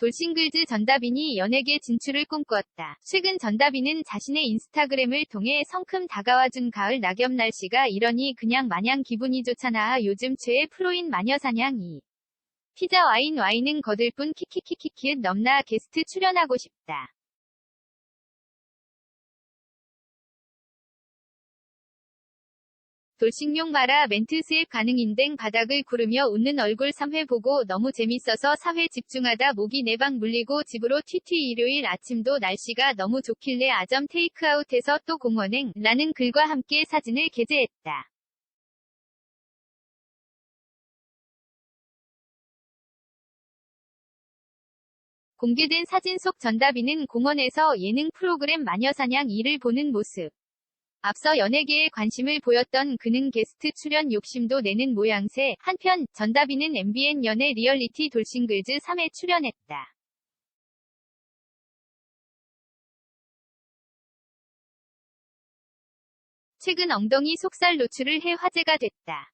돌싱글즈 전다빈이 연예계 진출을 꿈꾸었다. 최근 전다빈은 자신의 인스타그램을 통해 성큼 다가와준 가을 낙엽 날씨가 이러니 그냥 마냥 기분이 좋잖아. 요즘 최애 프로인 마녀사냥이. 피자 와인 와인은 거들 뿐 키키키키키읒 넘나 게스트 출연하고 싶다. 돌싱용 마라 멘트 스왑 가능 인댕 바닥을 구르며 웃는 얼굴 3회 보고 너무 재밌어서 4회 집중하다 목이 내방 물리고 집으로 튀튀 일요일 아침도 날씨가 너무 좋길래 아점 테이크아웃해서 또 공원행 라는 글과 함께 사진을 게재했다. 공개된 사진 속 전다비는 공원에서 예능 프로그램 마녀사냥 2를 보는 모습. 앞서 연예계에 관심을 보였던 그는 게스트 출연 욕심도 내는 모양새. 한편 전다비는 MBN 연예 리얼리티 돌싱글즈 3에 출연했다. 최근 엉덩이 속살 노출을 해 화제가 됐다.